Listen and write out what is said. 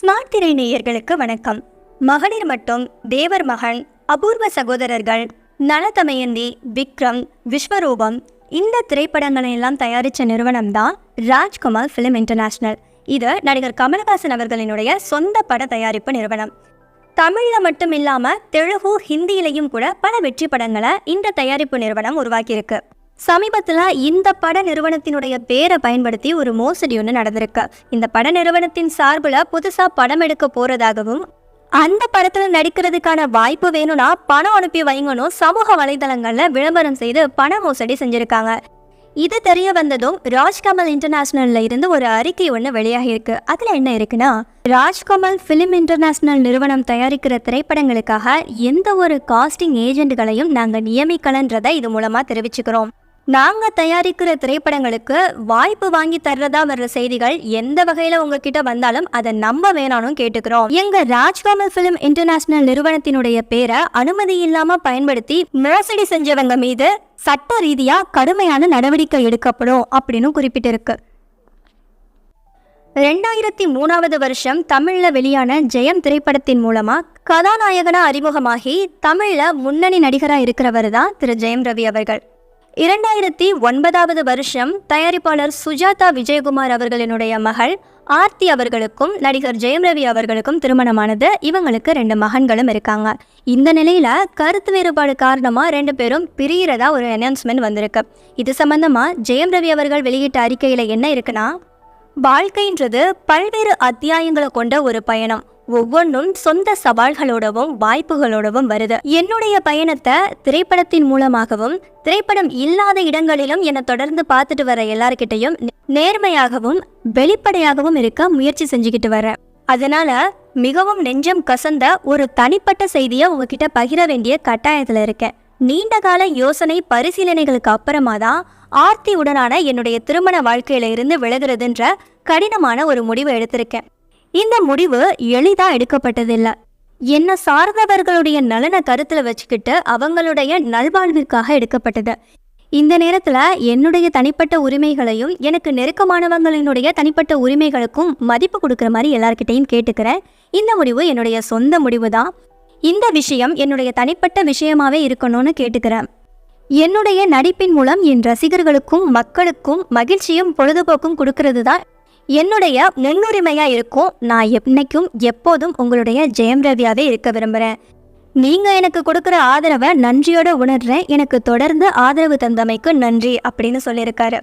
Smart திரை நேயர்களுக்கு வணக்கம். மகளிர் மட்டும் தேவர் மகன் அபூர்வ சகோதரர்கள் நலதமயந்தி விக்ரம் விஸ்வரூபம் இந்த திரைப்படங்களை எல்லாம் தயாரித்த நிறுவனம் தான் ராஜ்குமார் ஃபிலிம் இன்டர்நேஷனல் இது நடிகர் கமல்ஹாசன் அவர்களினுடைய சொந்த பட தயாரிப்பு நிறுவனம். தமிழில் மட்டும் இல்லாமல் தெலுங்கு ஹிந்தியிலையும் கூட பல வெற்றி படங்களை இந்த தயாரிப்பு நிறுவனம் உருவாக்கியிருக்கு. சமீபத்தில் இந்த பட நிறுவனத்தினுடைய பேரை பயன்படுத்தி ஒரு மோசடி ஒன்று நடந்திருக்கு. இந்த பட நிறுவனத்தின் சார்பில் புதுசாக படம் எடுக்க போகிறதாகவும் அந்த படத்தில் நடிக்கிறதுக்கான வாய்ப்பு வேணும்னா பணம் அனுப்பி வைங்கணும் சமூக வலைதளங்களில் விளம்பரம் செய்து பண மோசடி செஞ்சுருக்காங்க. இது தெரிய வந்ததும் ராஜ்கமல் இன்டர்நேஷனல்ல இருந்து ஒரு அறிக்கை ஒன்று வெளியாகியிருக்கு. அதில் என்ன இருக்குன்னா ராஜ்கமல் ஃபிலிம் இன்டர்நேஷனல் நிறுவனம் தயாரிக்கிற திரைப்படங்களுக்காக எந்த ஒரு காஸ்டிங் ஏஜென்ட்களையும் நாங்கள் நியமிக்கலன்றதை இது மூலமாக தெரிவிச்சுக்கிறோம். நாங்கள் தயாரிக்கிற திரைப்படங்களுக்கு வாய்ப்பு வாங்கி தர்றதா வர்ற செய்திகள் எந்த வகையில் உங்ககிட்ட வந்தாலும் அதை நம்ப வேணாலும் கேட்டுக்கிறோம். எங்க ராஜ்கமல் ஃபிலிம் இன்டர்நேஷனல் நிறுவனத்தினுடைய பேரை அனுமதி இல்லாம பயன்படுத்தி மோசடி செஞ்சவங்க மீது சட்ட ரீதியா கடுமையான நடவடிக்கை எடுக்கப்படும் அப்படின்னு குறிப்பிட்டிருக்கு. ரெண்டாயிரத்தி மூணாவது வருஷம் தமிழில் வெளியான ஜெயம் திரைப்படத்தின் மூலமாக கதாநாயகனாக அறிமுகமாகி தமிழில் முன்னணி நடிகராக இருக்கிறவர் தான் திரு ஜெயம் ரவி அவர்கள். இரண்டாயிரத்தி ஒன்பதாவது வருஷம் தயாரிப்பாளர் சுஜாதா விஜயகுமார் அவர்களினுடைய மகள் ஆர்த்தி அவர்களுக்கும் நடிகர் ஜெயம் ரவி அவர்களுக்கும் திருமணமானது. இவங்களுக்கு ரெண்டு மகன்களும் இருக்காங்க. இந்த நிலையில் கருத்து வேறுபாடு காரணமாக ரெண்டு பேரும் பிரியிறதா ஒரு அனௌன்ஸ்மெண்ட் வந்திருக்கு. இது சம்பந்தமாக ஜெயம் ரவி அவர்கள் வெளியிட்ட அறிக்கையில் என்ன இருக்குன்னா வாழ்க்கைன்றது பல்வேறு அத்தியாயங்களை கொண்ட ஒரு பயணம். ஒவ்வொன்றும் சொந்த சவால்களோடவும் வாய்ப்புகளோடவும் வருது. என்னுடைய பயணத்தை திரைப்படத்தின் மூலமாகவும் திரைப்படம் இல்லாத இடங்களிலும் என்னை தொடர்ந்து பார்த்துட்டு வர எல்லார்கிட்டையும் நேர்மையாகவும் வெளிப்படையாகவும் இருக்க முயற்சி செஞ்சுக்கிட்டு வரேன். அதனால மிகவும் நெஞ்சம் கசந்த ஒரு தனிப்பட்ட செய்தியை உங்ககிட்ட பகிர வேண்டிய கட்டாயத்தில் இருக்கேன். நீண்ட கால யோசனை பரிசீலனைகளுக்கு அப்புறமா தான் ஆர்த்தியுடனான என்னுடைய திருமண வாழ்க்கையில இருந்து விலகுறதுன்ற கடினமான ஒரு முடிவை எடுத்திருக்கேன். இந்த முடிவு எளிதாக எடுக்கப்பட்டதில்லை. என்ன சார்ந்தவர்களுடைய நலனை கருத்தில் வச்சுக்கிட்டு அவங்களுடைய நல்வாழ்விற்காக எடுக்கப்பட்டது. இந்த நேரத்தில் என்னுடைய தனிப்பட்ட உரிமைகளையும் எனக்கு நெருக்கமானவங்களினுடைய தனிப்பட்ட உரிமைகளுக்கும் மதிப்பு கொடுக்குற மாதிரி எல்லார்கிட்டையும் கேட்டுக்கிறேன். இந்த முடிவு என்னுடைய சொந்த முடிவு தான் இந்த விஷயம் என்னுடைய தனிப்பட்ட விஷயமாவே இருக்கணும்னு கேட்டுக்கிறேன். என்னுடைய நடிப்பின் மூலம் என் ரசிகர்களுக்கும் மக்களுக்கும் மகிழ்ச்சியும் பொழுதுபோக்கும் கொடுக்கறது தான் என்னுடைய நென்னுரிமையாக இருக்கும் நான் என்னைக்கும் எப்போதும் உங்களுடைய ஜெயம் ரவியாவே இருக்க விரும்புகிறேன் நீங்கள் எனக்கு கொடுக்குற ஆதரவை நன்றியோடு உணர்றேன் எனக்கு தொடர்ந்து ஆதரவு தந்தமைக்கு நன்றி அப்படின்னு சொல்லியிருக்காரு.